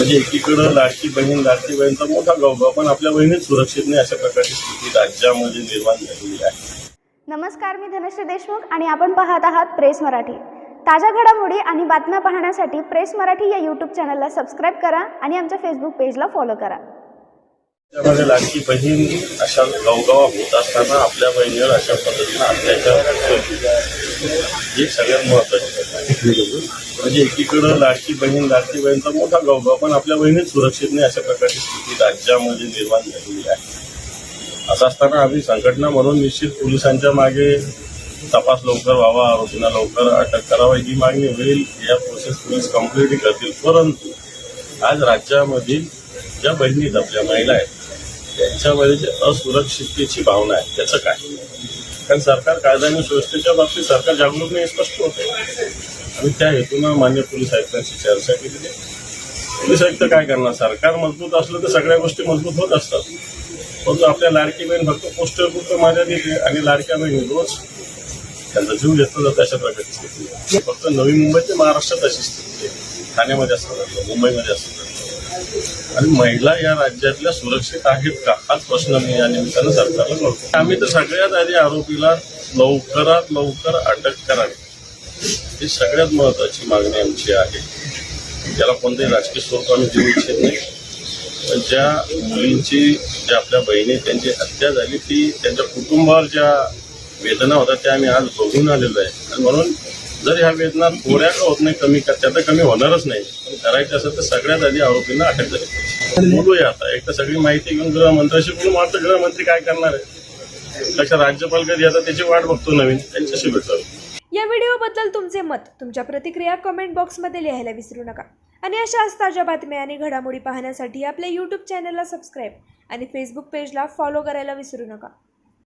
म्हणजे एकीकडं लाडकी बहीण लाडकी बहीणचा मोठा गौरव पण आपल्या बहिणीच सुरक्षित नाही अशा प्रकारची स्थिती राज्यामध्ये निर्माण झालेली आहे. नमस्कार मी धनश्री देशमुख आणि आपण पाहत आहात प्रेस मराठी. ताज्या घडामोडी आणि बातम्या पाहण्यासाठी प्रेस मराठी या यूट्यूब चॅनलला सबस्क्राईब करा आणि आमच्या फेसबुक पेजला फॉलो करा. त्यामध्ये लाडकी बहीण अशा गवगवा होत असताना आपल्या बहिणीवर अशा पद्धतीनं अत्याचार. हे सगळ्यात महत्त्वाचे म्हणजे एकीकडं लाडकी बहीण लाडकी बहीणचा मोठा गवगवा पण आपल्या बहिणीच सुरक्षित नाही अशा प्रकारची स्थिती राज्यामध्ये निर्माण झालेली आहे. असं असताना आम्ही संघटना म्हणून निश्चित पोलिसांच्या मागे तपास लवकर व्हावा आरोपींना लवकर अटक करावी ही मागणी होईल. या प्रोसेस पोलीस कंप्लीट करतील. परंतु आज राज्यामधील ज्या बहिणी आपल्या महिला आहेत त्यांच्यामध्ये जी असुरक्षिततेची भावना आहे. त्याचं काय? कारण सरकार कायदा आणि सुव्यवस्थेच्या बाबतीत सरकार जागरूक नाही स्पष्ट होते आणि त्या हेतूनं मान्य पोलीस आयुक्तांशी चर्चा केलेली आहे. पोलीस आयुक्त काय करणार? सरकार मजबूत असलं तर सगळ्या गोष्टी मजबूत होत असतात. परंतु आपल्या लाडकी बहीण फक्त पोस्टर पुरतं मर्यादित आहे आणि लाडक्या बहिणी रोज त्यांचा जीव घेतला जातो अशा प्रकारची स्थिती फक्त नवी मुंबई ते महाराष्ट्रात अशी स्थिती आहे. ठाण्यामध्ये असतात मुंबईमध्ये असतात. आणि महिला या राज्यातल्या सुरक्षित आहेत का? हाच प्रश्न मी या निमित्तानं सरकारला करतो आम्ही तर सगळ्यात आधी आरोपीला लवकरात लवकर अटक करावी. ही सगळ्यात महत्वाची मागणी आमची आहे. त्याला कोणतेही राजकीय स्वरूप आम्ही देऊ इच्छित नाही. ज्या मुलींची ज्या आपल्या बहिणी त्यांची हत्या झाली ती त्यांच्या कुटुंबावर ज्या वेदना होत्या त्या आम्ही आज बघून आलेलो आहे. आणि म्हणून जर ह्या वेदना थोड्या का होत नाही कमी त्या तर कमी होणारच नाही. पण करायचं असेल तर सगळ्यात आधी आरोपींना अटक झाली पाहिजे. बोलूया आता. एक तर सगळी माहिती घेऊन गृहमंत्र्याशी बोलून तर गृहमंत्री काय करणार आहे? त्याच्या राज्यपाल कधी आता त्याची वाट बघतो नवीन. त्यांच्याशी भेटावं या व्हिडिओबद्दल तुमचे मत तुमच्या प्रतिक्रिया कमेंट बॉक्समध्ये लिहायला विसरू नका. आणि अशाच ताज्या बातम्या आणि घडामोडी पाहण्यासाठी आपल्या यूट्यूब चॅनलला सबस्क्राईब आणि फेसबुक पेजला फॉलो करायला विसरू नका.